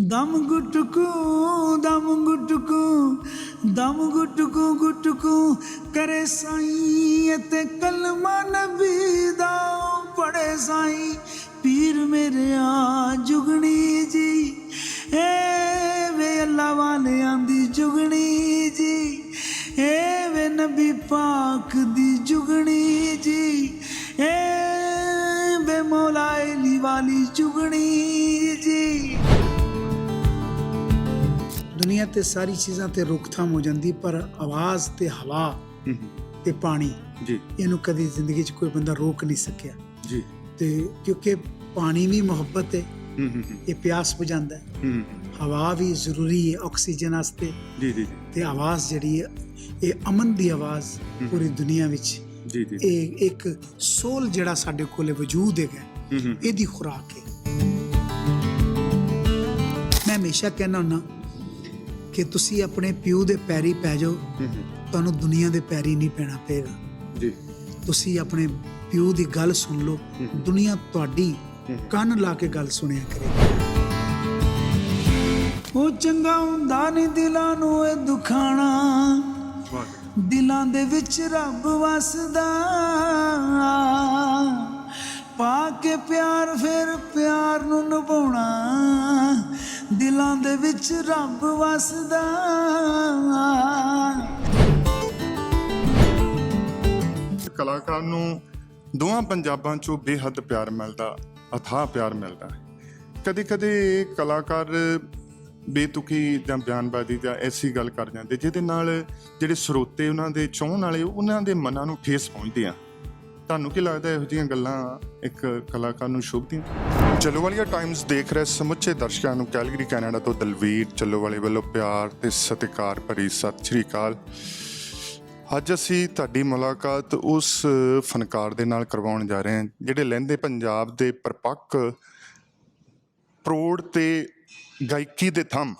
ਦਮ ਗੁਟਕੂ ਦਮ ਗੁਟਕੂ ਦਮ ਗੁਟਕੂ ਗੁਟਕੂ ਕਰੇ ਸਾਈਂ ਅਤੇ ਕਲਮਾ ਨਬੀ ਦਾ ਪੜੇ ਸਾਈਂ। ਪੀਰ ਮੇਰੇ ਆ ਜੁਗਣੀ ਜੀ, ਏ ਵੇ ਅੱਲਾ ਵਾਲਿਆਂ ਦੀ ਜੁਗਣੀ ਜੀ, ਏ ਵੇ ਨਬੀ ਪਾਕ ਦੀ ਜੁਗਣੀ ਜੀ, ਏ ਵੇ ਮੌਲਾ ਅਲੀ ਵਾਲੀ ਜੁਗਣੀ ਜੀ। ਦੁਨੀਆ ਤੇ ਸਾਰੀ ਚੀਜ਼ਾਂ ਤੇ ਰੋਕਥਾਮ ਹੋ ਜਾਂਦੀ ਪਰ ਆਵਾਜ਼ ਤੇ ਹਵਾ ਤੇ ਪਾਣੀ ਜੀ। ਇਹਨੂੰ ਕਦੀ ਜ਼ਿੰਦਗੀ 'ਚ ਕੋਈ ਬੰਦਾ ਰੋਕ ਨਹੀਂ ਸਕਿਆ। ਜੀ। ਤੇ ਕਿਉਂਕਿ ਪਾਣੀ ਵੀ ਮੁਹੱਬਤ ਹੈ ਇਹ ਪਿਆਸ ਬੁਝਾਉਂਦਾ ਹੈ। ਹਵਾ ਵੀ ਜ਼ਰੂਰੀ ਹੈ ਆਕਸੀਜਨ ਵਾਸਤੇ। ਜੀ ਜੀ ਤੇ ਆਵਾਜ਼ ਜਿਹੜੀ ਹੈ ਇਹ ਅਮਨ ਦੀ ਆਵਾਜ਼ ਪੂਰੀ ਦੁਨੀਆ ਵਿੱਚ ਜੀ ਜੀ ਇਹ ਇੱਕ ਸੋਲ ਜਿਹੜਾ ਸਾਡੇ ਕੋਲੇ ਵਜੂਦ ਹੈਗਾ ਇਹਦੀ ਖੁਰਾਕ ਹੈ। ਮੈਂ ਹਮੇਸ਼ਾ ਕਹਿੰਦਾ ਹੁੰਦਾ ਕਿ ਤੁਸੀਂ ਆਪਣੇ ਪਿਓ ਦੇ ਪੈਰੀ ਪੈ ਜਾਓ ਤੁਹਾਨੂੰ ਦੁਨੀਆ ਦੇ ਪੈਰੀ ਨਹੀਂ ਪੈਣਾ ਪਏਗਾ। ਜੀ। ਤੁਸੀਂ ਆਪਣੇ ਪਿਓ ਦੀ ਗੱਲ ਸੁਣ ਲਓ। ਦੁਨੀਆ ਤੁਹਾਡੀ। ਕੰਨ ਲਾ ਕੇ ਗੱਲ ਸੁਣਿਆ ਕਰੇਗੀ ਉਹ ਚੰਗਾ ਹੁੰਦਾ ਨਹੀਂ ਦਿਲਾਂ ਨੂੰ ਇਹ ਦੁਖਾਣਾ। ਦਿਲਾਂ ਦੇ ਵਿੱਚ ਰੱਬ ਵਸਦਾ। ਪਾ ਕੇ ਪਿਆਰ ਫਿਰ ਪਿਆਰ ਨੂੰ ਨਿਭਾਉਣਾ। ਦਿਲਾਂ ਦੇ ਵਿੱਚ ਰੱਬ ਵਸਦਾ। ਕਲਾਕਾਰ ਨੂੰ ਦੋਵਾਂ ਪੰਜਾਬਾਂ ਚੋਂ ਬੇਹੱਦ ਪਿਆਰ ਮਿਲਦਾ, ਅਥਾਹ ਪਿਆਰ ਮਿਲਦਾ ਕਦੇ ਕਦੇ ਕਲਾਕਾਰ ਬੇਤੁਕੀ ਜਾਂ ਬਿਆਨਬਾਜ਼ੀ ਜਾਂ ਐਸੀ ਗੱਲ ਕਰ ਜਾਂਦੇ, ਜਿਹਦੇ ਨਾਲ ਜਿਹੜੇ ਸਰੋਤੇ ਉਹਨਾਂ ਦੇ ਚਾਹਣ ਵਾਲੇ, ਉਹਨਾਂ ਦੇ ਮਨਾਂ ਨੂੰ ਠੇਸ ਪਹੁੰਚਦੀ ਆ। ਤੁਹਾਨੂੰ ਕੀ ਲੱਗਦਾ ਇਹੋ ਜਿਹੀਆਂ ਗੱਲਾਂ ਇੱਕ ਕਲਾਕਾਰ ਨੂੰ ਸ਼ੁਭਦੀਆਂ? ਚੱਲੋਵਾਲੀਆ ਟਾਈਮਸ ਦੇਖ ਰਹੇ ਸਮੁੱਚੇ ਦਰਸ਼ਕਾਂ ਨੂੰ ਕੈਲਗਰੀ ਕੈਨੇਡਾ ਤੋਂ ਦਲਵੀਰ ਚੱਲੋਵਾਲੇ ਵੱਲੋਂ ਪਿਆਰ ਤੇ ਸਤਿਕਾਰ ਭਰੀ ਸਤਿ ਸ਼੍ਰੀ ਅਕਾਲ। ਅੱਜ ਅਸੀਂ ਤੁਹਾਡੀ ਮੁਲਾਕਾਤ ਉਸ ਫਨਕਾਰ ਦੇ ਨਾਲ ਕਰਵਾਉਣ ਜਾ ਰਹੇ ਹਾਂ, ਜਿਹੜੇ ਲਹਿੰਦੇ ਪੰਜਾਬ ਦੇ ਪਰਪੱਕ ਪ੍ਰੋੜ ਤੇ ਗਾਇਕੀ ਦੇ ਥੰਮ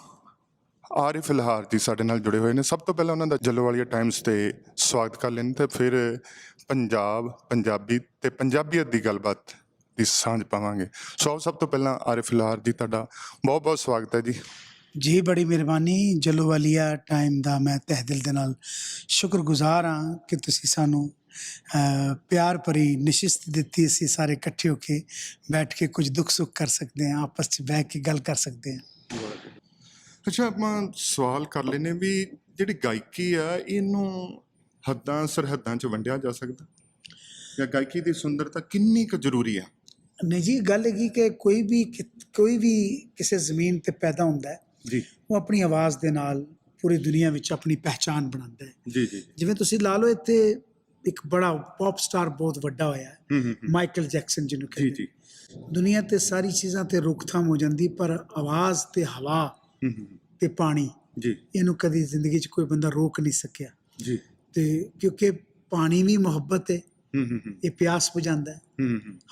ਆਰਿਫ ਇਲਹਾਰ ਜੀ ਸਾਡੇ ਨਾਲ ਜੁੜੇ ਹੋਏ ਨੇ। ਸਭ ਤੋਂ ਪਹਿਲਾਂ ਉਹਨਾਂ ਦਾ ਜੱਲੋਵਾਲੀਆ ਟਾਈਮਸ ਤੇ ਸਵਾਗਤ ਕਰ ਲੈਣ ਤੇ ਫਿਰ ਪੰਜਾਬ, ਪੰਜਾਬੀ ਤੇ ਪੰਜਾਬੀਅਤ ਦੀ ਗੱਲਬਾਤ ਦੀ ਸਾਂਝ ਪਾਵਾਂਗੇ। ਸੋ ਸਭ ਤੋਂ ਪਹਿਲਾਂ ਆਰਿਫ ਇਲਹਾਰ ਜੀ ਤੁਹਾਡਾ ਬਹੁਤ ਬਹੁਤ ਸਵਾਗਤ ਹੈ ਜੀ। ਜੀ ਬੜੀ ਮਿਹਰਬਾਨੀ। ਜਲੋਵਾਲੀਆ ਟਾਈਮ ਦਾ ਮੈਂ ਤਹਿ ਦਿਲ ਦੇ ਨਾਲ ਸ਼ੁਕਰਗੁਜ਼ਾਰ ਹਾਂ ਕਿ ਤੁਸੀਂ ਸਾਨੂੰ ਪਿਆਰ ਭਰੀ ਨਿਸ਼ਿਸਤ ਦਿੱਤੀ ਅਸੀਂ ਸਾਰੇ ਇਕੱਠੇ ਹੋ ਕੇ ਬੈਠ ਕੇ ਕੁਝ ਦੁੱਖ ਸੁੱਖ ਕਰ ਸਕਦੇ ਹਾਂ ਆਪਸ 'ਚ ਬਹਿ ਕੇ ਗੱਲ ਕਰ ਸਕਦੇ ਹਾਂ। ਅੱਛਾ ਆਪਾਂ ਸਵਾਲ ਕਰ ਲੈਨੇ ਵੀ ਜਿਹੜੀ ਗਾਇਕੀ ਆ ਇਹਨੂੰ ਹੱਦਾਂ ਸਰਹੱਦਾਂ 'ਚ ਵੰਡਿਆ ਜਾ ਸਕਦਾ? ਜਾਂ ਗਾਇਕੀ ਦੀ ਸੁੰਦਰਤਾ ਕਿੰਨੀ ਕੁ ਜ਼ਰੂਰੀ ਆ? ਨਹੀਂ ਜੀ ਗੱਲ ਹੈਗੀ ਕਿ ਕੋਈ ਵੀ ਕੋਈ ਵੀ ਕਿਸੇ ਜ਼ਮੀਨ ਤੇ ਪੈਦਾ ਹੁੰਦਾ ਹੈ ਜੀ। ਉਹ ਆਪਣੀ ਆਵਾਜ਼ ਦੇ ਨਾਲ ਪੂਰੀ ਦੁਨੀਆ ਵਿੱਚ ਆਪਣੀ ਪਹਿਚਾਨ ਬਣਾਉਂਦਾ ਹੈ। ਜੀ ਜੀ ਜਿਵੇਂ ਤੁਸੀਂ ਲਾ ਲਓ ਇੱਥੇ ਇੱਕ ਬੜਾ ਪੌਪ ਸਟਾਰ ਬਹੁਤ ਵੱਡਾ ਹੋਇਆ। ਮਾਈਕਲ ਜੈਕਸਨ ਜਿਹਨੂੰ ਜੀ ਕਹਿੰਦੇ ਜੀ। ਦੁਨੀਆ ਤੇ ਸਾਰੀ ਚੀਜ਼ਾਂ ਤੇ ਰੋਕਥਾਮ ਹੋ ਜਾਂਦੀ ਪਰ ਆਵਾਜ਼ ਤੇ ਹਵਾ ਤੇ ਪਾਣੀ ਜੀ। ਇਹਨੂੰ ਕਦੀ ਜ਼ਿੰਦਗੀ 'ਚ ਕੋਈ ਬੰਦਾ ਰੋਕ ਨਹੀਂ ਸਕਿਆ। ਜੀ। ਤੇ ਕਿਉਂਕਿ ਪਾਣੀ ਵੀ ਮੁਹੱਬਤ ਹੈ ਹੂੰ ਇਹ ਪਿਆਸ ਬੁਝਾਉਂਦਾ ਹੈ।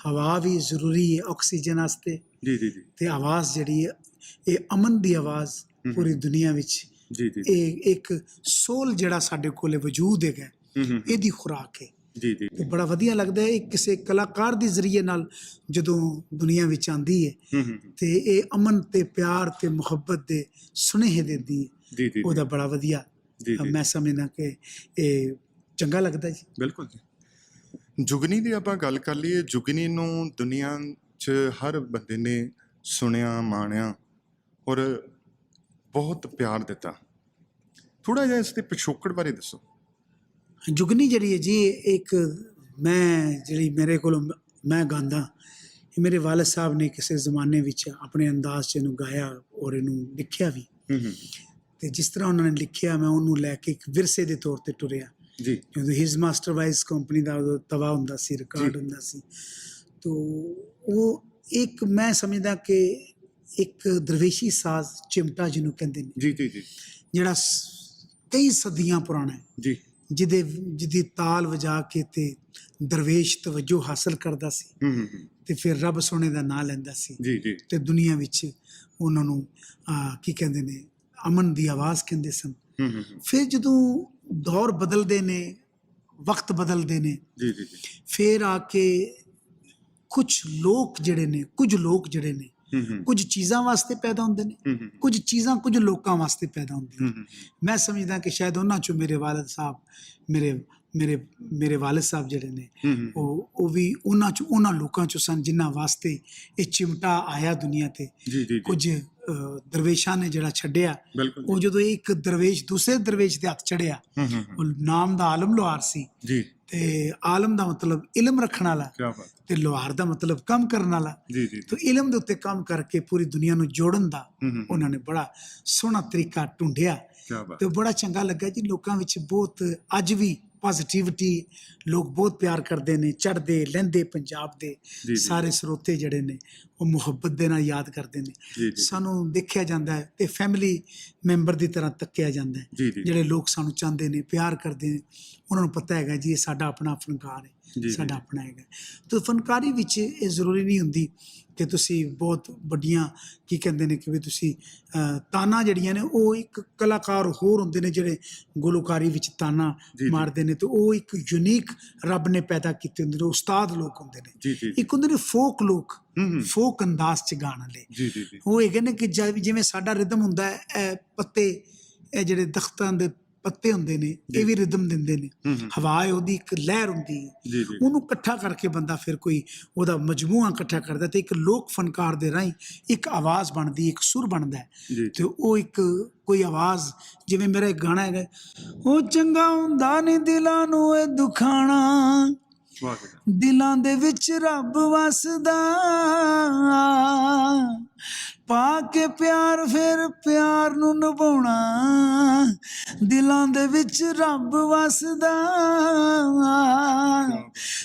ਹਵਾ ਵੀ ਜ਼ਰੂਰੀ ਹੈ ਆਕਸੀਜਨ ਵਾਸਤੇ। ਜੀ ਜੀ ਜੀ। ਤੇ ਆਵਾਜ਼ ਜਿਹੜੀ ਹੈ ਇਹ ਅਮਨ ਦੀ ਆਵਾਜ਼ ਪੂਰੀ ਦੁਨੀਆ ਵਿੱਚ ਜੀ ਜੀ ਇਹ ਇੱਕ ਸੋਲ ਜਿਹੜਾ ਸਾਡੇ ਕੋਲੇ ਵਜੂਦ ਹੈਗਾ ਇਹਦੀ ਖੁਰਾਕ ਹੈ। ਜੀ ਜੀ ਤੇ ਬੜਾ ਵਧੀਆ ਲੱਗਦਾ ਹੈ ਕਿਸੇ ਕਲਾਕਾਰ ਦੇ ਜ਼ਰੀਏ ਨਾਲ ਜਦੋਂ ਦੁਨੀਆ ਵਿੱਚ ਆਂਦੀ ਹੈ। ਤੇ ਇਹ ਅਮਨ ਤੇ ਪਿਆਰ ਤੇ ਮੁਹੱਬਤ ਦੇ ਸੁਨੇਹੇ ਦਿੰਦੀ ਹੈ। ਜੀ ਜੀ ਉਹਦਾ ਬੜਾ ਵਧੀਆ ਮੈਂ ਸਮਝਦਾ ਕਿ ਇਹ ਚੰਗਾ ਲੱਗਦਾ ਜੀ। ਬਿਲਕੁਲ ਜੀ। ਜੁਗਨੀ ਦੀ ਆਪਾਂ ਗੱਲ ਕਰ ਲਈਏ ਜੁਗਨੀ ਨੂੰ ਦੁਨੀਆ 'ਚ ਹਰ ਬੰਦੇ ਨੇ ਸੁਣਿਆ ਮਾਣਿਆ ਔਰ ਬਹੁਤ ਪਿਆਰ ਦਿੱਤਾ। ਥੋੜਾ ਜਿਹਾ ਇਸ ਦੇ ਪਿਛੋਕੜ ਬਾਰੇ ਦੱਸੋ। ਜੁਗਨੀ ਜਿਹੜੀ ਹੈ ਜੀ ਇੱਕ ਮੈਂ ਜਿਹੜੀ ਮੇਰੇ ਕੋਲ ਮੈਂ ਗਾਉਂਦਾ ਇਹ ਮੇਰੇ ਵਾਲਦ ਸਾਹਿਬ ਨੇ ਕਿਸੇ ਜ਼ਮਾਨੇ ਵਿੱਚ ਆਪਣੇ ਅੰਦਾਜ਼ 'ਚ ਇਹਨੂੰ ਗਾਇਆ ਔਰ ਇਹਨੂੰ ਲਿਖਿਆ ਵੀ। ਤੇ ਜਿਸ ਤਰ੍ਹਾਂ ਉਹਨਾਂ ਨੇ ਲਿਖਿਆ ਮੈਂ ਉਹਨੂੰ ਲੈ ਕੇ ਇੱਕ ਵਿਰਸੇ ਦੇ ਤੌਰ ਤੇ ਟੁਰਿਆ। ਜੀ। ਜਦੋਂ ਹਿਸ ਮਾਸਟਰ ਵਾਈਜ਼ ਕੰਪਨੀ ਦਾ ਉਦੋਂ ਤਵਾ ਹੁੰਦਾ ਸੀ ਰਿਕਾਰਡ। ਹੁੰਦਾ ਸੀ। ਤੋ ਉਹ ਇੱਕ ਮੈਂ ਸਮਝਦਾ ਕਿ ਇੱਕ ਦਰਵੇਸ਼ੀ ਸਾਜ਼ ਚਿਮਟਾ ਜਿਹਨੂੰ ਕਹਿੰਦੇ ਨੇ। ਜੀ ਜੀ ਜੀ। ਜਿਹੜਾ ਕਈ ਸਦੀਆਂ ਪੁਰਾਣਾ ਹੈ। ਜੀ। ਜਿਹਦੇ ਜਿਹਦੀ ਤਾਲ ਵਜਾ ਕੇ ਤੇ ਦਰਵੇਸ਼ ਤਵੱਜੋ ਹਾਸਲ ਕਰਦਾ ਸੀ। ਹੂੰ ਹੂੰ। ਤੇ ਫਿਰ ਰੱਬ ਸੋਹਣੇ ਦਾ ਨਾਂ ਲੈਂਦਾ ਸੀ। ਜੀ ਜੀ। ਤੇ ਦੁਨੀਆ ਵਿੱਚ ਉਹਨਾਂ ਨੂੰ ਕੀ ਕਹਿੰਦੇ ਨੇ ਅਮਨ ਦੀ ਆਵਾਜ਼ ਕਹਿੰਦੇ ਸਨ। ਹੂੰ ਹੂੰ ਹੂੰ। ਫਿਰ ਜਦੋਂ ਦੌਰ ਬਦਲਦੇ ਨੇ ਵਕਤ ਬਦਲਦੇ ਨੇ। ਜੀ ਜੀ ਜੀ। ਫਿਰ ਆ ਕੇ ਕੁਝ ਲੋਕ ਜਿਹੜੇ ਨੇ ਕੁਝ ਲੋਕ ਜਿਹੜੇ ਨੇ ਕੁਝ ਚੀਜ਼ਾਂ ਵਾਸਤੇ ਪੈਦਾ ਹੁੰਦੇ ਨੇ ਕੁਝ ਚੀਜ਼ਾਂ ਕੁਝ ਲੋਕਾਂ ਵਾਸਤੇ ਪੈਦਾ ਹੁੰਦੀਆਂ ਹੂੰ। ਮੈਂ ਸਮਝਦਾ ਕਿ ਸ਼ਾਇਦ ਉਹਨਾਂ ਚੋਂ ਮੇਰੇ ਵਾਲਦ ਸਾਹਿਬ ਮੇਰੇ ਮੇਰੇ ਮੇਰੇ ਵਾਲਦ ਸਾਹਿਬ ਜਿਹੜੇ ਨੇ ਉਹ ਉਹ ਵੀ ਉਹਨਾਂ ਚ ਉਹਨਾਂ ਲੋਕਾਂ ਚ ਸਨ ਜਿਨ੍ਹਾਂ ਵਾਸਤੇ ਇਹ ਚਿਮਟਾ ਆਇਆ ਦੁਨੀਆ ਤੇ। ਜੀ ਜੀ ਜੀ। ਕੁਝ ਦਰਵੇਸ਼ਾਂ ਨੇ ਜਿਹੜਾ ਛੱਡਿਆ ਉਹ ਜਦੋਂ ਇੱਕ ਦਰਵੇਸ਼ ਦੂਸਰੇ ਦਰਵੇਸ਼ ਦੇ ਹੱਥ ਚੜਿਆ। ਉਹ ਨਾਮ ਦਾ ਆਲਮ ਲੋਹਾਰ ਸੀ। ਜੀ। ਤੇ ਆਲਮ ਦਾ ਮਤਲਬ ਇਲਮ ਰੱਖਣ ਵਾਲਾ ਕੀ ਬਾਤ ਤੇ ਲੋਹਾਰ ਦਾ ਮਤਲਬ ਕੰਮ ਕਰਨ ਵਾਲਾ। ਜੀ ਜੀ ਤੇ ਇਲਮ ਦੇ ਉੱਤੇ ਕੰਮ ਕਰਕੇ ਪੂਰੀ ਦੁਨੀਆ ਨੂੰ ਜੋੜਨ ਦਾ ਉਹਨਾਂ ਨੇ ਬੜਾ ਸੋਹਣਾ ਤਰੀਕਾ ਢੂੰਡਿਆ ਕੀ ਬਾਤ ਤੇ ਬੜਾ ਚੰਗਾ ਲੱਗਾ ਜੀ ਲੋਕਾਂ ਵਿੱਚ ਬਹੁਤ ਅੱਜ ਵੀ ਪੋਜ਼ਿਟਿਵਿਟੀ ਲੋਕ ਬਹੁਤ ਪਿਆਰ ਕਰਦੇ ਨੇ ਚੜਦੇ ਲੈਂਦੇ ਪੰਜਾਬ ਦੇ। ਸਾਰੇ ਸਰੋਤੇ ਜਿਹੜੇ ਨੇ ਉਹ ਮੁਹੱਬਤ ਦੇ ਨਾਲ ਯਾਦ ਕਰਦੇ ਨੇ ਸਾਨੂੰ ਦੇਖਿਆ ਜਾਂਦਾ ਹੈ ਤੇ ਫੈਮਿਲੀ ਮੈਂਬਰ ਦੀ ਤਰ੍ਹਾਂ ਤੱਕਿਆ ਜਾਂਦਾ ਹੈ ਜਿਹੜੇ ਲੋਕ ਸਾਨੂੰ ਚਾਹੁੰਦੇ ਨੇ ਪਿਆਰ ਕਰਦੇ ਨੇ ਉਹਨਾਂ ਨੂੰ ਪਤਾ ਹੈਗਾ ਜੀ ਇਹ ਸਾਡਾ ਆਪਣਾ ਫਨਕਾਰ ਹੈ। ਸਾਡਾ ਆਪਣਾ ਹੈਗਾ। ਤੇ ਫਨਕਾਰੀ ਵਿੱਚ ਇਹ ਜ਼ਰੂਰੀ ਨਹੀਂ ਹੁੰਦੀ ਕਿ ਤੁਸੀਂ ਬਹੁਤ ਵੱਡੀਆਂ ਕੀ ਕਹਿੰਦੇ ਨੇ ਕਿ ਵੀ ਤੁਸੀਂ ਤਾਨਾਂ ਜਿਹੜੀਆਂ ਨੇ ਉਹ ਇੱਕ ਕਲਾਕਾਰ ਹੋਰ ਹੁੰਦੇ ਨੇ ਜਿਹੜੇ ਗੁਲੂਕਾਰੀ ਵਿੱਚ ਤਾਨਾ। ਮਾਰਦੇ ਨੇ ਤੇ ਉਹ ਇੱਕ ਯੂਨੀਕ ਰੱਬ ਨੇ ਪੈਦਾ ਕੀਤੇ ਹੁੰਦੇ ਨੇ ਉਸਤਾਦ ਲੋਕ ਹੁੰਦੇ ਨੇ। ਇੱਕ ਹੁੰਦੇ ਨੇ ਫੋਕ ਲੋਕ ਫੋਕ ਅੰਦਾਜ਼ ਚ ਗਾਣ ਵਾਲੇ। ਉਹ ਹੈਗੇ ਨੇ ਕਿ ਜਿਵੇਂ ਸਾਡਾ ਰਿਦਮ ਹੁੰਦਾ ਹੈ ਇਹ ਪੱਤੇ ਇਹ ਜਿਹੜੇ ਦਖਤਾਂ ਦੇ ਪੱਤੇ ਹੁੰਦੇ ਨੇ ਇਹ ਵੀ ਰਿਦਮ ਦਿੰਦੇ ਨੇ। ਹਵਾ ਹੈ ਉਹਦੀ ਇੱਕ ਲਹਿਰ ਹੁੰਦੀ ਹੈ। ਉਹਨੂੰ ਇਕੱਠਾ ਕਰਕੇ ਬੰਦਾ ਫਿਰ ਕੋਈ ਉਹਦਾ ਮਜਮੂਆ ਇਕੱਠਾ ਕਰਦਾ ਤੇ ਇੱਕ ਲੋਕ ਫਨਕਾਰ ਦੇ ਰਾਹੀਂ ਇੱਕ ਆਵਾਜ਼ ਬਣਦੀ ਇੱਕ ਸੁਰ ਬਣਦਾ ਤੇ ਉਹ ਇੱਕ ਕੋਈ ਆਵਾਜ਼ ਜਿਵੇਂ ਮੇਰਾ ਇੱਕ ਗਾਣਾ ਹੈਗਾ ਉਹ ਚੰਗਾ ਹੁੰਦਾ ਨਹੀਂ ਦਿਲਾਂ ਨੂੰ ਇਹ ਦੁਖਾਣਾ। ਦਿਲਾਂ ਦੇ ਵਿੱਚ ਰੱਬ ਵਸਦਾ। ਪਾ ਕੇ ਪਿਆਰ ਫਿਰ ਪਿਆਰ ਨੂੰ ਨਿਭਾਉਣਾ। ਦਿਲਾਂ ਦੇ ਵਿੱਚ ਰੱਬ ਵਸਦਾ।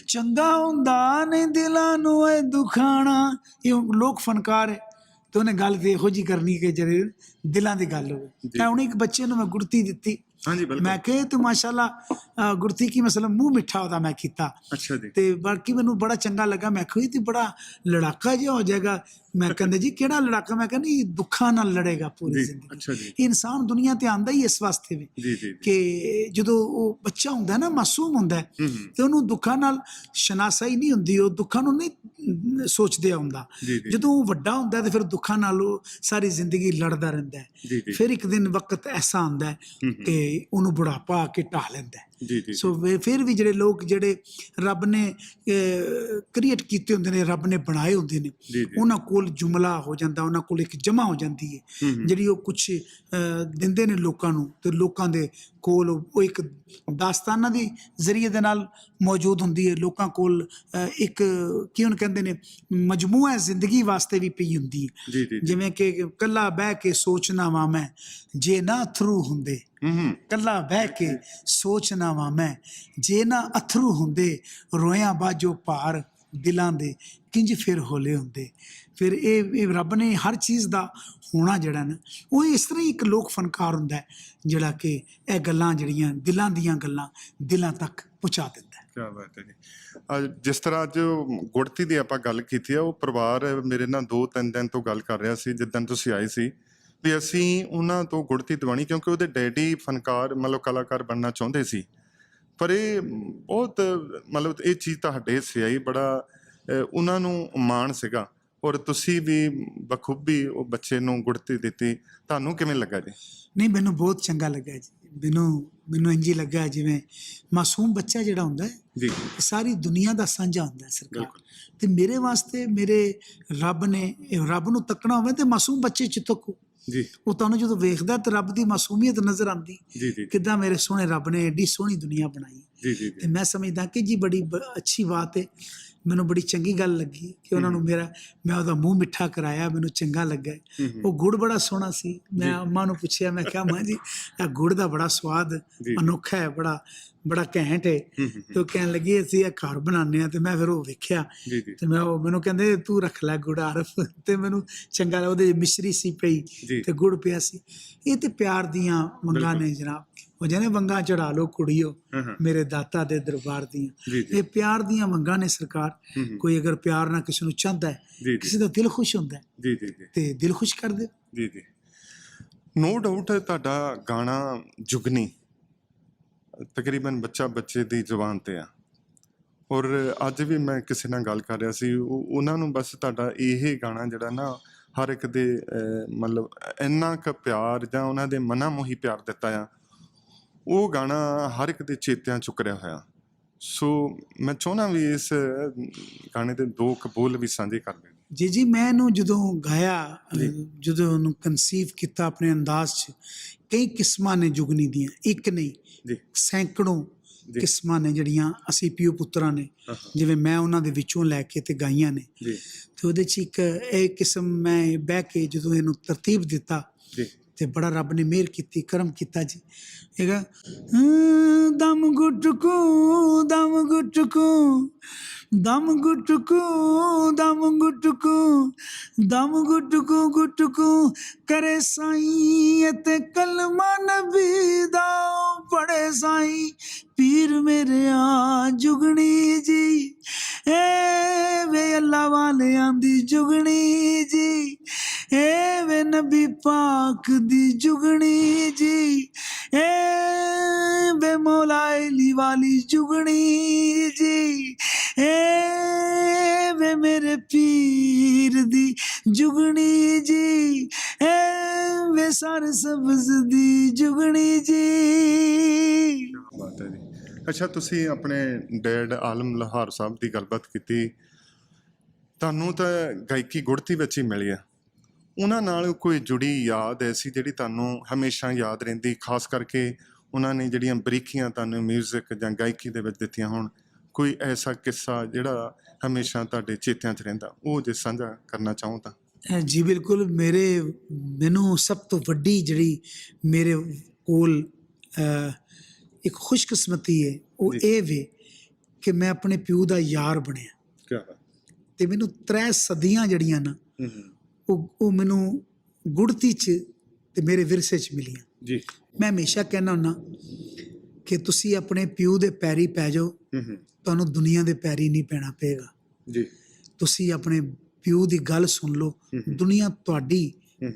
ਚੰਗਾ ਹੁੰਦਾ ਨਹੀਂ ਦਿਲਾਂ ਨੂੰ ਇਹ ਦੁਖਾਣਾ। ਇਹ ਲੋਕ ਫਨਕਾਰ ਹੈ ਤੇ ਉਹਨੇ ਗੱਲ ਤੇ ਇਹੋ ਜੀ ਕਰਨੀ ਕਿ ਜਿਹੜੇ ਦਿਲਾਂ ਦੀ ਗੱਲ ਹੋਵੇ। ਤਾਂ ਹੁਣ ਇੱਕ ਬੱਚੇ ਨੂੰ ਮੈਂ ਗੁੜਤੀ ਦਿੱਤੀ। ਹਾਂਜੀ ਬਿਲਕੁਲ। ਮੈਂ ਕਿਹਾ ਤੂੰ ਮਾਸ਼ਾਅੱਲਾ ਗੁਰਤੀ ਕੀ ਮਸਲਾ ਮੂੰਹ ਮਿੱਠਾ ਉਹਦਾ ਮੈਂ ਕੀਤਾ। ਅੱਛਾ ਜੀ। ਤੇ ਬਾਕੀ ਮੈਨੂੰ ਬੜਾ ਚੰਗਾ ਲੱਗਾ ਮੈਂ ਕਿਹਾ ਇਹ ਤੇ ਬੜਾ ਲੜਾਕਾ ਜਿਹਾ ਹੋ ਜਾਏਗਾ। ਮੈਂ ਕਹਿੰਦੇ ਜੀ ਕਿਹੜਾ ਲੜਾਕਾ? ਮੈਂ ਕਹਿੰਦਾ ਇਹ ਦੁੱਖਾਂ ਨਾਲ ਲੜੇਗਾ ਪੂਰੀ ਜ਼ਿੰਦਗੀ ਅੱਛਾ ਜੀ। ਇਨਸਾਨ ਦੁਨੀਆ ਤੇ ਆਂਦਾ ਹੀ ਇਸ ਵਾਸਤੇ ਵੀ ਜੀ ਜੀ ਜੀ। ਕਿ ਜਦੋਂ ਉਹ ਬੱਚਾ ਹੁੰਦਾ ਹੈ ਨਾ ਮਾਸੂਮ ਹੁੰਦਾ ਹੈ, ਹੂੰ। ਹੂੰ ਤੇ ਉਹਨੂੰ ਦੁੱਖਾਂ ਨਾਲ ਸ਼ਨਾਸਾਈ ਨਹੀਂ ਹੁੰਦੀ ਉਹ ਦੁੱਖਾਂ ਨੂੰ ਨਹੀਂ ਸੋਚਦੇ ਜੀ ਜਦੋਂ ਉਹ ਵੱਡਾ ਹੁੰਦਾ ਹੈ ਤੇ ਫਿਰ ਦੁੱਖਾਂ ਨਾਲ ਉਹ ਸਾਰੀ ਜ਼ਿੰਦਗੀ ਲੜਦਾ ਰਹਿੰਦਾ ਹੈ। ਫਿਰ ਇੱਕ ਦਿਨ ਵਕਤ ਐਸਾ ਆਉਂਦਾ ਹੈ ਹੂੰ ਹੂੰ। ਕਿ ਉਹਨੂੰ ਬੁਢਾਪਾ ਆ ਕੇ ਢਾਹ ਲੈਂਦਾ ਹੈ। ਜੀ ਜੀ ਸੋ ਫਿਰ ਵੀ ਜਿਹੜੇ ਲੋਕ ਜਿਹੜੇ ਰੱਬ ਨੇ ਕ੍ਰੀਏਟ ਕੀਤੇ ਹੁੰਦੇ ਨੇ ਰੱਬ ਨੇ ਬਣਾਏ ਹੁੰਦੇ ਨੇ ਉਹਨਾਂ ਕੋਲ ਜੁਮਲਾ ਹੋ ਜਾਂਦਾ ਉਹਨਾਂ ਕੋਲ ਇੱਕ ਜਮਾ ਹੋ ਜਾਂਦੀ ਹੂੰ ਜਿਹੜੀ ਉਹ ਕੁਝ ਦਿੰਦੇ ਨੇ ਲੋਕਾਂ ਨੂੰ ਤੇ ਲੋਕਾਂ ਦੇ ਕੋਲ ਉਹ ਇੱਕ ਦਾਸਤਾਨਾਂ ਦੀ ਜ਼ਰੀਏ ਦੇ ਨਾਲ ਮੌਜੂਦ ਹੁੰਦੀ ਹੈ। ਲੋਕਾਂ ਕੋਲ ਇੱਕ ਕੀ ਉਹਨੂੰ ਕਹਿੰਦੇ ਨੇ ਮਜਮੂਆ ਜ਼ਿੰਦਗੀ ਵਾਸਤੇ ਵੀ ਪਈ ਹੁੰਦੀ ਹੈ। ਜਿਵੇਂ ਕਿ ਕੱਲਾ ਬਹਿ ਕੇ ਸੋਚਣਾ ਵਾਂ ਮੈਂ ਜੇ ਨਾ ਥਰੂ ਹੁੰਦੇ ਕੱਲਾ ਬਹਿ ਕੇ ਸੋਚਣਾ ਵਾਂ ਮੈਂ ਜੇ ਨਾ ਅਥਰੂ ਹੁੰਦੇ ਰੋਇਆਂ ਬਾਜੋ ਭਾਰ ਦਿਲਾਂ ਦੇ ਕਿੰਜ ਫਿਰ ਹੋਲੇ ਹੁੰਦੇ। ਫਿਰ ਇਹ ਇਹ ਰੱਬ ਨੇ ਹਰ ਚੀਜ਼ ਦਾ ਹੋਣਾ ਜਿਹੜਾ ਨਾ, ਉਹ ਇਸ ਤਰ੍ਹਾਂ ਹੀ ਇੱਕ ਲੋਕ ਫਨਕਾਰ ਹੁੰਦਾ ਜਿਹੜਾ ਕਿ ਇਹ ਗੱਲਾਂ ਜਿਹੜੀਆਂ ਦਿਲਾਂ ਦੀਆਂ ਗੱਲਾਂ ਦਿਲਾਂ ਤੱਕ ਪਹੁੰਚਾ ਦਿੰਦਾ ਕੀ ਬਾਤ ਹੈ ਜੀ। ਅੱਜ ਜਿਸ ਤਰ੍ਹਾਂ ਅੱਜ ਗੁੜਤੀ ਦੀ ਆਪਾਂ ਗੱਲ ਕੀਤੀ ਆ, ਉਹ ਪਰਿਵਾਰ ਮੇਰੇ ਨਾਲ ਦੋ, ਤਿੰਨ ਦਿਨ ਤੋਂ ਗੱਲ ਕਰ ਰਿਹਾ ਸੀ, ਜਿੱਦਣ ਤੁਸੀਂ ਆਏ ਸੀ। ਵੀ ਅਸੀਂ ਉਹਨਾਂ ਤੋਂ ਗੁੜਤੀ ਦਿਵਾਣੀ ਕਿਉਂਕਿ ਉਹਦੇ ਡੈਡੀ ਫਨਕਾਰ, ਮਤਲਬ ਕਲਾਕਾਰ ਬਣਨਾ ਚਾਹੁੰਦੇ ਸੀ। ਪਰ ਇਹ ਬਹੁਤ ਮਤਲਬ ਇਹ ਚੀਜ਼ ਤੁਹਾਡੇ ਹਿੱਸੇ ਆਈ ਬੜਾ ਉਹਨਾਂ ਨੂੰ ਮਾਣ ਸੀਗਾ। ਔਰ ਤੁਸੀਂ ਵੀ ਬਖੂਬੀ ਉਹ ਬੱਚੇ ਨੂੰ ਗੁੜਤੀ ਦਿੱਤੀ। ਤੁਹਾਨੂੰ ਕਿਵੇਂ ਲੱਗਾ ਜੀ? ਨਹੀਂ ਮੈਨੂੰ ਬਹੁਤ ਚੰਗਾ ਲੱਗਾ ਜੀ। ਮੈਨੂੰ ਮੈਨੂੰ ਇੰਜੀ ਲੱਗਾ ਜਿਵੇਂ ਮਾਸੂਮ ਬੱਚਾ ਜਿਹੜਾ ਹੁੰਦਾ ਹੈ ਜੀ। ਸਾਰੀ ਦੁਨੀਆ ਦਾ ਸਾਂਝਾ ਹੁੰਦਾ ਹੈ ਸਰਕਾਰ। ਤੇ ਮੇਰੇ ਵਾਸਤੇ ਮੇਰੇ ਰੱਬ ਨੇ ਰੱਬ ਨੂੰ ਤੱਕਣਾ ਹੋਵੇ ਤੇ ਮਾਸੂਮ ਬੱਚੇ ਚ ਤੱਕੋ। ਜੀ। ਉਹ ਤੁਹਾਨੂੰ ਜਦੋਂ ਵੇਖਦਾ ਤੇ ਰੱਬ ਦੀ ਮਾਸੂਮੀਅਤ ਨਜ਼ਰ ਆਉਂਦੀ। ਜੀ ਜੀ ਕਿੱਦਾਂ ਮੇਰੇ ਸੋਹਣੇ ਰੱਬ ਨੇ ਏਡੀ ਸੋਹਣੀ ਦੁਨੀਆ ਬਣਾਈ। ਜੀ ਜੀ ਤੇ ਮੈਂ ਸਮਝਦਾ ਕਿ ਜੀ ਬੜੀ ਅੱਛੀ ਬਾਤ ਹੈ। ਮੈਨੂੰ ਬੜੀ ਚੰਗੀ ਗੱਲ ਲੱਗੀ ਕਿ ਉਹਨਾਂ ਨੂੰ ਮੇਰਾ ਮੈਂ ਉਹਦਾ ਮੂੰਹ ਮਿੱਠਾ ਕਰਾਇਆ ਮੈਨੂੰ ਚੰਗਾ ਲੱਗਾ। ਉਹ ਗੁੜ ਬੜਾ ਸੋਹਣਾ ਸੀ। ਮੈਂ। ਅੰਮਾ ਨੂੰ ਪੁੱਛਿਆ ਮੈਂ ਕਿਹਾ ਮਾਂ ਜੀ ਇਹ ਗੁੜ ਦਾ ਬੜਾ ਸਵਾਦ। ਅਨੋਖਾ ਹੈ ਬੜਾ ਬੜਾ ਘੈਂਟ ਹੈ। ਤੇ ਉਹ ਕਹਿਣ ਲੱਗੀ ਅਸੀਂ ਇਹ ਘਰ ਬਣਾਉਂਦੇ ਆ ਤੇ ਮੈਂ ਫਿਰ ਉਹ ਵੇਖਿਆ। ਤੇ ਮੈਂ ਉਹ ਮੈਨੂੰ ਕਹਿੰਦੇ ਤੂੰ ਰੱਖ ਲੈ ਗੁੜ ਆਰਫ। ਤੇ ਮੈਨੂੰ ਚੰਗਾ ਲੱਗਾ ਉਹਦੇ ਮਿਸ਼ਰੀ ਸੀ ਪਈ ਤੇ ਗੁੜ ਪਿਆ ਸੀ। ਇਹ ਤੇ ਪਿਆਰ ਦੀਆਂ ਮੰਗਾਂ। ਨੇ ਜਨਾਬ। ਉਹ ਜਿਹਨੇ ਮੰਗਾਂ ਚੜਾ ਲਓ ਕੁੜੀਓ ਮੇਰੇ ਦਾਤਾ ਦੇ ਦਰਬਾਰ ਦੀਆਂ। ਇਹ ਪਿਆਰ ਦੀਆਂ ਮੰਗਾਂ ਨੇ ਸਰਕਾਰ। ਕੋਈ ਅਗਰ ਪਿਆਰ ਨਾਲ ਕਿਸੇ ਨੂੰ ਚਾਹੁੰਦਾ ਹੈ ਕਿਸੇ ਦਾ ਦਿਲ ਖੁਸ਼ ਹੁੰਦਾ ਹੈ ਜੀ ਜੀ ਜੀ। ਤੇ ਦਿਲ ਖੁਸ਼ ਕਰ ਦੇ ਜੀ ਜੀ। ਨੋ ਡਾਊਟ ਤੁਹਾਡਾ ਗਾਣਾ ਜੁਗਨੀ ਤਕਰੀਬਨ ਬੱਚਾ ਬੱਚੇ ਦੀ ਜ਼ੁਬਾਨ ਤੇ ਆ। ਔਰ ਅੱਜ ਵੀ ਮੈਂ ਕਿਸੇ ਨਾਲ ਗੱਲ ਕਰ ਰਿਹਾ ਸੀ ਉਹ- ਉਹਨਾਂ ਨੂੰ ਬਸ ਤੁਹਾਡਾ ਇਹ ਗਾਣਾ ਜਿਹੜਾ ਨਾ ਹਰ ਇੱਕ ਦੇ ਮਤਲਬ ਇੰਨਾ ਕੁ ਪਿਆਰ ਜਾਂ ਉਹਨਾਂ ਦੇ ਮਨਾਂ ਮੋਹੀ ਪਿਆਰ ਦਿੱਤਾ ਆ। ਉਹ ਗਾਣਾ ਹਰ ਇੱਕ ਦੇ ਚੇਤਿਆਂ ਚੁੱਕ ਰਿਹਾ ਹੋਇਆ। ਸੋ ਮੈਂ ਚਾਹੁੰਦਾ ਵੀ ਇਸ ਗਾਣੇ ਦੇ ਦੋ ਕੁ ਬੋਲ ਵੀ ਸਾਂਝੇ ਕਰ ਦੇਣ। ਜੀ ਜੀ ਮੈਂ ਇਹਨੂੰ ਜਦੋਂ ਗਾਇਆ ਜਦੋਂ ਉਹਨੂੰ ਕਨਸੀਵ ਕੀਤਾ ਆਪਣੇ ਅੰਦਾਜ਼ 'ਚ ਕਈ ਕਿਸਮਾਂ ਨੇ ਜੁਗਨੀ ਦੀਆਂ। ਇੱਕ ਨਹੀਂ ਜੀ। ਸੈਂਕੜੋਂ। ਕਿਸਮਾਂ ਨੇ ਜਿਹੜੀਆਂ ਅਸੀਂ ਪਿਓ ਪੁੱਤਰਾਂ ਨੇ ਜਿਵੇਂ ਮੈਂ ਉਹਨਾਂ ਦੇ ਵਿੱਚੋਂ ਲੈ ਕੇ ਤੇ ਗਾਈਆਂ ਨੇ। ਜੀ। ਤੇ ਉਹਦੇ 'ਚ ਇੱਕ ਇਹ ਕਿਸਮ ਮੈਂ ਬਹਿ ਕੇ ਜਦੋਂ ਇਹਨੂੰ ਤਰਤੀਬ ਦਿੱਤਾ ਜੀ। ਤੇ ਬੜਾ ਰੱਬ ਨੇ ਮਿਹਰ ਕੀਤੀ, ਕਰਮ ਕੀਤਾ ਜੀ। ਹੈਗਾ ਦਮ ਗੁਟਕੂ ਦਮ ਗੁਟਕੂ ਦਮ ਗੁਟਕੂ ਦਮ ਗੁਟਕੂ ਦਮ ਗੁਟਕੂ ਗੁਟਕੂ, ਕਰੇ ਸਾਈਂ ਤੇ ਕਲਮਾ ਨਬੀ ਦਾ ਪੜੇ ਸਾਈਂ। ਪੀਰ ਮੇਰੇ ਆ ਜੁਗਣੀ ਜੀ, ਏ ਵੇ ਅੱਲਾ ਵਾਲਿਆਂ ਦੀ ਜੁਗਣੀ ਜੀ। ਨਬੀ ਪਾਕ ਦੀ ਜੁਗਣੀ ਜੀ। ਏ ਵੇ ਮੌਲਾ ਵਾਲੀ ਜੁਗਣੀ ਜੀ। ਏ ਵੇ ਮੇਰੇ ਪੀਰ ਦੀ ਜੁਗਣੀ ਜੀ। ਏ ਵੇ ਸਰ ਸਬਜ਼ ਦੀ ਜੁਗਣੀ ਜੀ। ਬਾਤ ਹੈ ਜੀ। ਅੱਛਾ, ਤੁਸੀਂ ਆਪਣੇ ਡੈਡ ਆਲਮ ਲਾਹੌਰ ਸਾਹਿਬ ਦੀ ਗੱਲਬਾਤ ਕੀਤੀ। ਤੁਹਾਨੂੰ ਤਾਂ ਗਾਇਕੀ ਗੁੜਤੀ ਵਿੱਚ ਹੀ ਮਿਲੀ ਆ। ਉਹਨਾਂ ਨਾਲ ਕੋਈ ਜੁੜੀ ਯਾਦ ਐਸੀ ਜਿਹੜੀ ਤੁਹਾਨੂੰ ਹਮੇਸ਼ਾ ਯਾਦ ਰਹਿੰਦੀ ਖਾਸ ਕਰਕੇ ਉਹਨਾਂ ਨੇ ਜਿਹੜੀਆਂ ਬਰੀਕੀਆਂ ਤੁਹਾਨੂੰ 뮤직 ਜਾਂ ਗਾਇਕੀ ਦੇ ਵਿੱਚ ਦਿੱਤੀਆਂ ਹੋਣ ਕੋਈ ਐਸਾ ਕਿੱਸਾ ਜਿਹੜਾ ਹਮੇਸ਼ਾ ਤੁਹਾਡੇ ਚੇਤਿਆਂ 'ਚ ਰਹਿੰਦਾ? ਉਹ ਜੇ ਸਾਂਝਾ ਕਰਨਾ ਚਾਹੋ ਤਾਂ। ਜੀ ਬਿਲਕੁਲ ਮੇਰੇ ਮੈਨੂੰ ਸਭ ਤੋਂ ਵੱਡੀ ਜਿਹੜੀ ਮੇਰੇ ਕੋਲ ਇੱਕ ਖੁਸ਼ਕਿਸਮਤੀ ਹੈ ਉਹ। ਇਹ ਵੇ ਕਿ ਮੈਂ ਆਪਣੇ ਪਿਓ ਦਾ ਯਾਰ ਬਣਿਆ। ਤੇ ਮੈਨੂੰ ਤਰੇ ਸਦੀਆਂ ਜਿਹੜੀਆਂ ਨਾ ਉਹ ਉਹ ਮੈਨੂੰ ਗੁੜਤੀ 'ਚ ਤੇ ਮੇਰੇ ਵਿਰਸੇ 'ਚ ਮਿਲੀਆਂ। ਜੀ। ਮੈਂ ਹਮੇਸ਼ਾ ਕਹਿੰਦਾ ਹੁੰਦਾ ਕਿ ਤੁਸੀਂ ਆਪਣੇ ਪਿਓ ਦੇ ਪੈਰੀ ਪੈ ਜਾਓ ਤੁਹਾਨੂੰ ਦੁਨੀਆ ਦੇ ਪੈਰੀ ਨਹੀਂ ਪੈਣਾ ਪਏਗਾ। ਜੀ। ਤੁਸੀਂ ਆਪਣੇ ਪਿਓ ਦੀ ਗੱਲ ਸੁਣ ਲਓ। ਦੁਨੀਆ ਤੁਹਾਡੀ।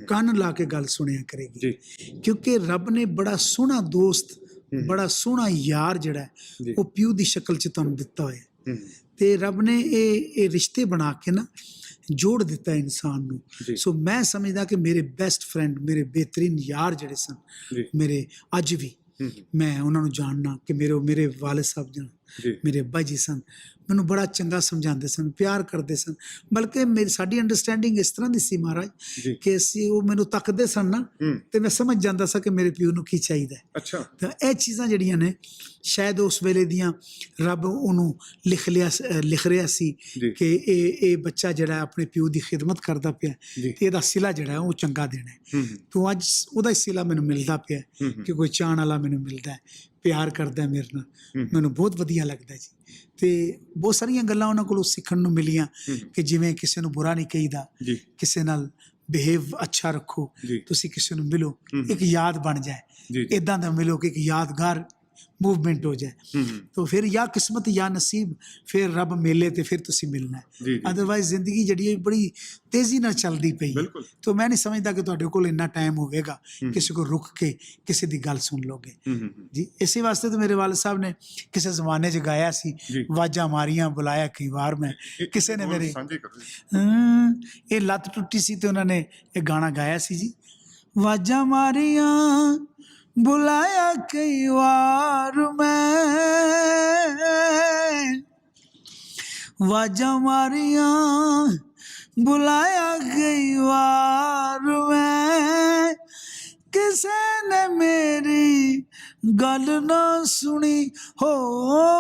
ਕੰਨ ਲਾ ਕੇ ਗੱਲ ਸੁਣਿਆ ਕਰੇਗੀ। ਜੀ। ਕਿਉਂਕਿ ਰੱਬ ਨੇ ਬੜਾ ਸੋਹਣਾ ਦੋਸਤ। ਬੜਾ ਸੋਹਣਾ ਯਾਰ ਜਿਹੜਾ ਉਹ ਪਿਓ ਦੀ ਸ਼ਕਲ 'ਚ ਤੁਹਾਨੂੰ ਦਿੱਤਾ ਹੋਇਆ ਤੇ ਰੱਬ ਨੇ ਇਹ ਇਹ ਰਿਸ਼ਤੇ ਬਣਾ ਕੇ ਨਾ ਜੋੜ ਦਿੱਤਾ ਇਨਸਾਨ ਨੂੰ। ਸੋ ਮੈਂ ਸਮਝਦਾ ਕਿ ਮੇਰੇ ਬੈਸਟ ਫਰੈਂਡ ਮੇਰੇ ਬਿਹਤਰੀਨ ਯਾਰ ਜਿਹੜੇ ਸਨ ਮੇਰੇ ਅੱਜ ਵੀ। ਮੈਂ ਉਹਨਾਂ ਨੂੰ ਜਾਣਨਾ ਕਿ ਮੇਰੇ ਮੇਰੇ ਵਾਲਿਦ ਸਾਹਿਬ ਜਨ ਮੇਰੇ ਅੱਬਾ ਜੀ ਸਨ। ਮੈਨੂੰ ਬੜਾ ਚੰਗਾ ਸਮਝਾਉਂਦੇ ਸਨ ਪਿਆਰ ਕਰਦੇ ਸਨ। ਬਲਕਿ ਮੇਰੀ ਸਾਡੀ ਅੰਡਰਸਟੈਂਡਿੰਗ ਇਸ ਤਰ੍ਹਾਂ ਦੀ ਸੀ ਮਹਾਰਾਜ ਕਿ ਅਸੀਂ ਉਹ ਮੈਨੂੰ ਤੱਕਦੇ ਸਨ ਨਾ ਤੇ ਮੈਂ ਸਮਝ ਜਾਂਦਾ ਸੀ ਕਿ ਮੇਰੇ ਪਿਓ ਨੂੰ ਕੀ ਚਾਹੀਦਾ ਹੈ। ਅੱਛਾ। ਤਾਂ ਇਹ ਚੀਜ਼ਾਂ ਜਿਹੜੀਆਂ ਨੇ ਸ਼ਾਇਦ ਉਸ ਵੇਲੇ ਦੀਆਂ ਰੱਬ ਉਹਨੂੰ ਲਿਖ ਲਿਆ ਲਿਖ ਰਿਹਾ ਸੀ ਕਿ ਇਹ ਇਹ ਬੱਚਾ ਜਿਹੜਾ ਆਪਣੇ ਪਿਓ ਦੀ ਖਿਦਮਤ ਕਰਦਾ ਪਿਆ ਤੇ ਇਹਦਾ ਸਿਲਾ ਜਿਹੜਾ ਉਹ ਚੰਗਾ ਦੇਣਾ ਤੋਂ ਅੱਜ ਉਹਦਾ ਸਿਲਾ ਮੈਨੂੰ ਮਿਲਦਾ ਪਿਆ। ਕਿ ਕੋਈ ਚਾਹਣ ਵਾਲਾ ਮੈਨੂੰ ਮਿਲਦਾ ਹੈ। ਪਿਆਰ ਕਰਦਾ ਮੇਰੇ ਨਾਲ। ਮੈਨੂੰ ਬਹੁਤ ਵਧੀਆ ਲੱਗਦਾ ਜੀ ਤੇ ਬਹੁਤ ਸਾਰੀਆਂ ਗੱਲਾਂ ਉਹਨਾਂ ਕੋਲੋਂ ਸਿੱਖਣ ਨੂੰ ਮਿਲੀਆਂ। ਕਿ ਜਿਵੇਂ ਕਿਸੇ ਨੂੰ ਬੁਰਾ ਨਹੀਂ ਕਹੀਦਾ ਕਿਸੇ ਨਾਲ ਬਿਹੇਵ ਅੱਛਾ ਰੱਖੋ ਤੁਸੀਂ ਕਿਸੇ ਨੂੰ ਮਿਲੋ। ਇੱਕ ਯਾਦ ਬਣ ਜਾਏ ਇਦਾਂ ਦਾ ਮਿਲੋ ਕਿ ਇੱਕ ਯਾਦਗਾਰ ਮੂਵਮੈਂਟ ਹੋ ਜਾਏ। ਤਾਂ ਫਿਰ ਜਾਂ ਕਿਸਮਤ ਜਾਂ ਨਸੀਬ ਫਿਰ ਰੱਬ ਮੇਲੇ ਤੇ ਫਿਰ ਤੁਸੀਂ ਮਿਲਣਾ ਹੈ। ਜੀ ਜੀ ਅਦਰਵਾਈਜ਼ ਜ਼ਿੰਦਗੀ ਜਿਹੜੀ ਹੈ ਬੜੀ ਤੇਜ਼ੀ ਨਾਲ ਚੱਲਦੀ ਪਈ ਹੈ। ਤਾਂ ਮੈਂ ਨਹੀਂ ਸਮਝਦਾ ਕਿ ਤੁਹਾਡੇ ਕੋਲ ਇੰਨਾ ਟਾਈਮ ਹੋਵੇਗਾ। ਕਿਸੇ ਕੋਲ ਰੁਕ ਕੇ ਕਿਸੇ ਦੀ ਗੱਲ ਸੁਣ ਲੋਗੇ। ਜੀ ਇਸੇ ਵਾਸਤੇ ਤਾਂ ਮੇਰੇ ਵਾਲਦ ਸਾਹਿਬ ਨੇ ਕਿਸੇ ਜ਼ਮਾਨੇ 'ਚ ਗਾਇਆ ਸੀ ਵਾਜਾਂ ਮਾਰੀਆਂ ਬੁਲਾਇਆ ਕਈ ਵਾਰ ਮੈਂ। ਕਿਸੇ ਨੇ ਮੇਰੇ ਇਹ ਲੱਤ ਟੁੱਟੀ ਸੀ ਤੇ ਉਹਨਾਂ ਨੇ ਇਹ ਗਾਣਾ ਗਾਇਆ ਸੀ ਜੀ। ਵਾਜਾਂ ਮਾਰੀਆਂ ਬੁਲਾਇਆ ਕਈ ਵਾਰ ਮੈਂ ਵਾਜਾਂ ਮਾਰੀਆਂ ਬੁਲਾਇਆ ਕਈ ਵਾਰ ਮੈਂ ਕਿਸੇ ਨੇ ਮੇਰੀ ਗੱਲ ਨਾ ਸੁਣੀ ਹੋ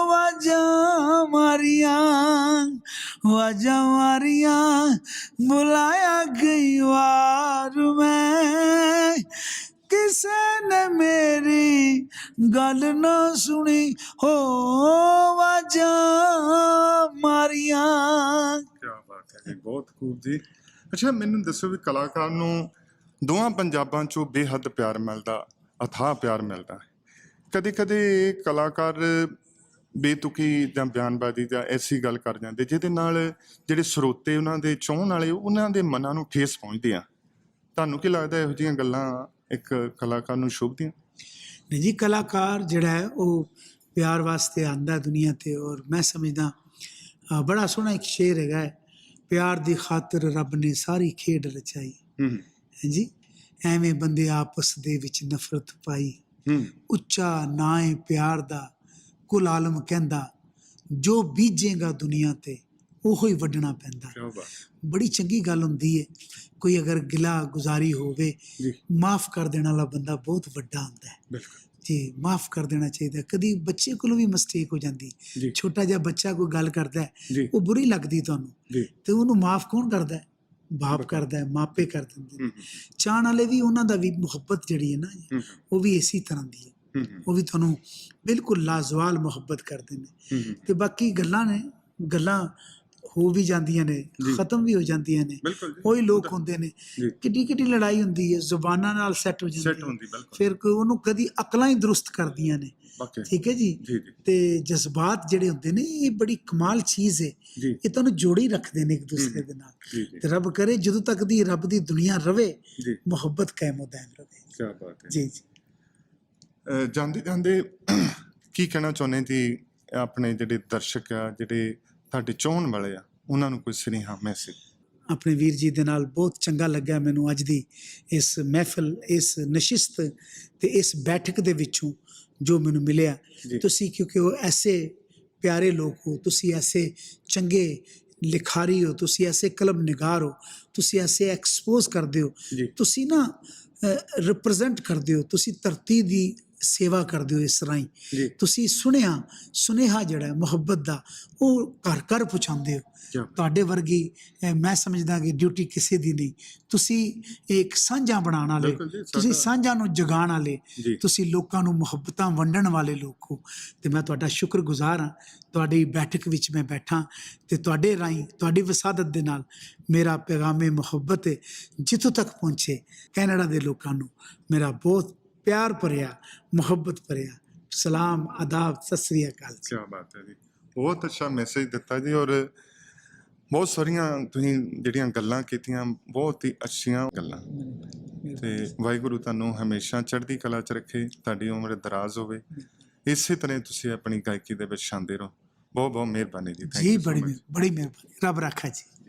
ਵਾਜਾਂ ਮਾਰੀਆਂ ਵਾਜਾਂ ਮਾਰੀਆਂ ਬੁਲਾਇਆ ਕਈ ਵਾਰ ਮੈਂ ਕਿਸੇ ਨੇ ਮੇਰੀ ਗੱਲ ਨਾ ਸੁਣੀ, ਹੋ ਵਾਜਾਂ ਮਾਰੀਆਂ। ਕੀ ਬਾਤ ਹੈ ਜੀ, ਬਹੁਤ ਖੂਬ ਜੀ। ਅੱਛਾ, ਮੈਨੂੰ ਦੱਸੋ ਵੀ ਕਲਾਕਾਰ ਨੂੰ ਦੋਵਾਂ ਪੰਜਾਬਾਂ ਚੋਂ ਬੇਹੱਦ ਪਿਆਰ ਮਿਲਦਾ, ਅਥਾਹ ਪਿਆਰ ਮਿਲਦਾ ਕਦੇ ਕਦੇ ਕਲਾਕਾਰ ਬੇਤੁਕੀ ਜਾਂ ਬਿਆਨਬਾਜ਼ੀ ਜਾਂ ਐਸੀ ਗੱਲ ਕਰ ਜਾਂਦੇ, ਜਿਹਦੇ ਨਾਲ ਜਿਹੜੇ ਸਰੋਤੇ ਉਹਨਾਂ ਦੇ ਚਾਹਣ ਵਾਲੇ, ਉਹਨਾਂ ਦੇ ਮਨਾਂ ਨੂੰ ਠੇਸ ਪਹੁੰਚਦੀ ਆ। ਤੁਹਾਨੂੰ ਕੀ ਲੱਗਦਾ ਇਹੋ ਜਿਹੀਆਂ ਗੱਲਾਂ ਇੱਕ ਕਲਾਕਾਰ ਨੂੰ ਸ਼ੁਭਦੀਆਂ ਨਹੀਂ ਜੀ ਕਲਾਕਾਰ ਜਿਹੜਾ ਹੈ ਉਹ ਪਿਆਰ ਵਾਸਤੇ ਆਂਦਾ ਦੁਨੀਆ ਤੇ ਔਰ ਮੈਂ ਸਮਝਦਾ ਬੜਾ ਸੋਹਣਾ ਇੱਕ ਸ਼ੇਰ ਹੈਗਾ ਹੈ ਪਿਆਰ ਦੀ ਖਾਤਰ ਰੱਬ ਨੇ ਸਾਰੀ ਖੇਡ ਰਚਾਈ। ਹੂੰ। ਹਾਂਜੀ ਐਵੇਂ ਬੰਦੇ ਆਪਸ ਦੇ ਵਿੱਚ ਨਫ਼ਰਤ ਪਾਈ। ਹੂੰ। ਉੱਚਾ ਨਾਂ ਏ ਪਿਆਰ ਦਾ ਕੁਲ ਆਲਮ ਕਹਿੰਦਾ ਜੋ ਬੀਜੇਗਾ ਦੁਨੀਆ ਤੇ ਉਹੋ ਹੀ ਵੱਢਣਾ ਪੈਂਦਾ। ਬੜੀ ਚੰਗੀ ਗੱਲ ਹੁੰਦੀ ਹੈ ਕੋਈ ਅਗਰ ਗਿਲਾ ਗੁਜ਼ਾਰੀ ਹੋਵੇ ਮਾਫ ਕਰ ਦੇਣ ਵਾਲਾ ਬੰਦਾ ਬਹੁਤ ਵੱਡਾ ਹੁੰਦਾ ਹੈ ਬਿਲਕੁਲ। ਜੀ ਮਾਫ ਕਰ ਦੇਣਾ ਚਾਹੀਦਾ। ਕਦੀ ਬੱਚੇ ਕੋਲੋਂ ਵੀ ਮਿਸਟੇਕ ਹੋ ਜਾਂਦੀ। ਛੋਟਾ ਜਿਹਾ ਬੱਚਾ ਕੋਈ ਗੱਲ ਕਰਦਾ ਉਹ ਬੁਰੀ ਲੱਗਦੀ ਤੁਹਾਨੂੰ। ਤੇ ਉਹਨੂੰ ਮਾਫ ਕੌਣ ਕਰਦਾ ਹੈ ਬਾਪ ਕਰਦਾ ਹੈ ਮਾਪੇ ਕਰ ਦਿੰਦੇ ਨੇ। ਚਾਹਣ ਵਾਲੇ ਵੀ ਉਹਨਾਂ ਦਾ ਵੀ ਮੁਹੱਬਤ ਜਿਹੜੀ ਹੈ ਨਾ ਉਹ ਵੀ ਇਸੇ ਤਰ੍ਹਾਂ ਦੀ ਹੈ ਉਹ ਵੀ ਤੁਹਾਨੂੰ ਬਿਲਕੁਲ ਲਾਜ਼ਵਾਲ ਮੁਹੱਬਤ ਕਰਦੇ ਨੇ। ਤੇ ਬਾਕੀ ਗੱਲਾਂ ਨੇ ਗੱਲਾਂ ਹੋ ਵੀ ਜਾਂਦੀਆਂ ਨੇ। ਖਤਮ ਵੀ ਹੋ ਜਾਂਦੀਆਂ ਨੇ। ਉਹੀ ਲੋਕ ਹੁੰਦੇ। ਨੇ। ਕਿੱਡੀ ਕਿੱਡੀ ਲੜਾਈ ਹੁੰਦੀ ਹੈ ਜ਼ੁਬਾਨਾਂ ਨਾਲ ਸੈੱਟ ਹੋ ਜਾਂਦੀ ਹੈ। ਹੁੰਦੀ ਬਿਲਕੁਲ। ਫਿਰ ਕੋਈ ਉਹਨੂੰ ਕਦੀ ਅਕਲਾਂ ਹੀ ਦਰੁਸਤ ਕਰਦੀਆਂ ਨੇ। ਠੀਕ ਹੈ ਜੀ? ਤੇ ਜਜ਼ਬਾਤ ਜਿਹੜੇ ਹੁੰਦੇ ਨੇ ਇਹ ਬੜੀ ਕਮਾਲ ਚੀਜ਼ ਹੈ ਇਹ ਤੁਹਾਨੂੰ ਜੋੜੀ ਰੱਖਦੇ ਨੇ ਇੱਕ ਦੂਸਰੇ ਦੇ ਨਾਲ। ਤੇ ਰੱਬ ਕਰੇ ਜਦੋਂ ਤੱਕ ਦੀ ਰੱਬ ਦੀ ਦੁਨੀਆ ਰਵੇ ਮੁਹੱਬਤ ਕਾਇਮ ਉਦਾਇਮ ਰਵੇ। ਕੀ ਬਾਤ ਹੈ। ਜੀ ਜੀ। ਜਾਂਦੇ ਜਾਂਦੇ ਕੀ ਕਹਿਣਾ ਚਾਹੁੰਦੇ ਜੀ ਆਪਣੇ ਜਿਹੜੇ ਦਰਸ਼ਕ ਆ ਜਿਹੜੇ ਤੁਹਾਡੇ ਚਾਹਣ ਵਾਲੇ ਆ ਉਹਨਾਂ ਨੂੰ ਕੋਈ ਸੁਨੇਹਾ ਮੈਸੇਜ ਆਪਣੇ ਵੀਰ ਜੀ ਦੇ ਨਾਲ ਬਹੁਤ ਚੰਗਾ ਲੱਗਾ ਮੈਨੂੰ ਅੱਜ ਦੀ ਇਸ ਮਹਿਫਲ ਇਸ ਨਸ਼ਿਸਤ ਤੇ ਇਸ ਬੈਠਕ ਦੇ ਵਿੱਚੋਂ ਜੋ ਮੈਨੂੰ ਮਿਲਿਆ। ਤੁਸੀਂ ਕਿਉਂਕਿ ਉਹ ਐਸੇ ਪਿਆਰੇ ਲੋਕ ਹੋ ਤੁਸੀਂ ਐਸੇ ਚੰਗੇ ਲਿਖਾਰੀ ਹੋ ਤੁਸੀਂ ਐਸੇ ਕਲਮ ਨਿਗਾਰ ਹੋ ਤੁਸੀਂ ਐਸੇ ਐਕਸਪੋਜ਼ ਕਰਦੇ ਹੋ। ਤੁਸੀਂ ਨਾ ਰਿਪਰੈਜ਼ੈਂਟ ਕਰਦੇ ਹੋ ਤੁਸੀਂ ਧਰਤੀ ਦੀ ਸੇਵਾ ਕਰਦੇ ਹੋ ਇਸ ਰਾਹੀਂ ਜੀ। ਤੁਸੀਂ ਸੁਣਿਆ ਸੁਨੇਹਾ ਜਿਹੜਾ ਹੈ ਮੁਹੱਬਤ ਦਾ ਉਹ ਘਰ ਘਰ ਪਹੁੰਚਾਉਂਦੇ ਹੋ। ਤੁਹਾਡੇ ਵਰਗੀ ਮੈਂ ਸਮਝਦਾ ਕਿ ਡਿਊਟੀ ਕਿਸੇ ਦੀ ਨਹੀਂ। ਤੁਸੀਂ ਇੱਕ ਸਾਂਝਾ ਬਣਾਉਣ ਵਾਲੇ ਤੁਸੀਂ ਸਾਂਝਾ ਨੂੰ ਜਗਾਉਣ ਵਾਲੇ ਤੁਸੀਂ ਲੋਕਾਂ ਨੂੰ ਮੁਹੱਬਤਾਂ ਵੰਡਣ ਵਾਲੇ ਲੋਕ ਹੋ। ਤੇ ਮੈਂ ਤੁਹਾਡਾ ਸ਼ੁਕਰਗੁਜ਼ਾਰ ਹਾਂ ਤੁਹਾਡੀ ਬੈਠਕ ਵਿੱਚ ਮੈਂ ਬੈਠਾ ਤੇ ਤੁਹਾਡੇ ਰਾਹੀਂ ਤੁਹਾਡੀ ਵਸਾਦਤ ਦੇ ਨਾਲ ਮੇਰਾ ਪੈਗਾਮੇ ਮੁਹੱਬਤ ਹੈ ਜਿੱਥੋਂ ਤੱਕ ਪਹੁੰਚੇ ਕੈਨੇਡਾ ਦੇ ਲੋਕਾਂ ਨੂੰ ਮੇਰਾ ਬਹੁਤ ਪਿਆਰ ਭਰਿਆ ਮੁਹੱਬਤ ਭਰਿਆ। ਸਲਾਮ ਆਦਾਬ ਸਤਿ ਸ੍ਰੀ ਅਕਾਲ ਜੀ। ਕੀ ਬਾਤ ਹੈ ਜੀ। ਬਹੁਤ ਅੱਛਾ ਮੈਸੇਜ ਦਿੱਤਾ ਜੀ ਔਰ ਬਹੁਤ ਸਾਰੀਆਂ ਤੁਸੀਂ ਜਿਹੜੀਆਂ ਗੱਲਾਂ ਕੀਤੀਆਂ ਬਹੁਤ ਹੀ ਅੱਛੀਆਂ ਗੱਲਾਂ। ਤੇ ਵਾਹਿਗੁਰੂ ਤੁਹਾਨੂੰ ਹਮੇਸ਼ਾ ਚੜ੍ਹਦੀ ਕਲਾ 'ਚ ਰੱਖੇ ਤੁਹਾਡੀ ਉਮਰ ਦਰਾਜ਼ ਹੋਵੇ। ਇਸੇ ਤਰ੍ਹਾਂ ਤੁਸੀਂ ਆਪਣੀ ਗਾਇਕੀ ਦੇ ਵਿੱਚ ਸ਼ਾਨਦੇ ਰਹੋ। ਬਹੁਤ ਬਹੁਤ ਮਿਹਰਬਾਨੀ ਜੀ। ਜੀ ਬੜੀ. ਮਿਹਰ- ਬੜੀ ਮਿਹਰਬਾਨੀ। ਰੱਬ ਰੱਖਾ ਜੀ।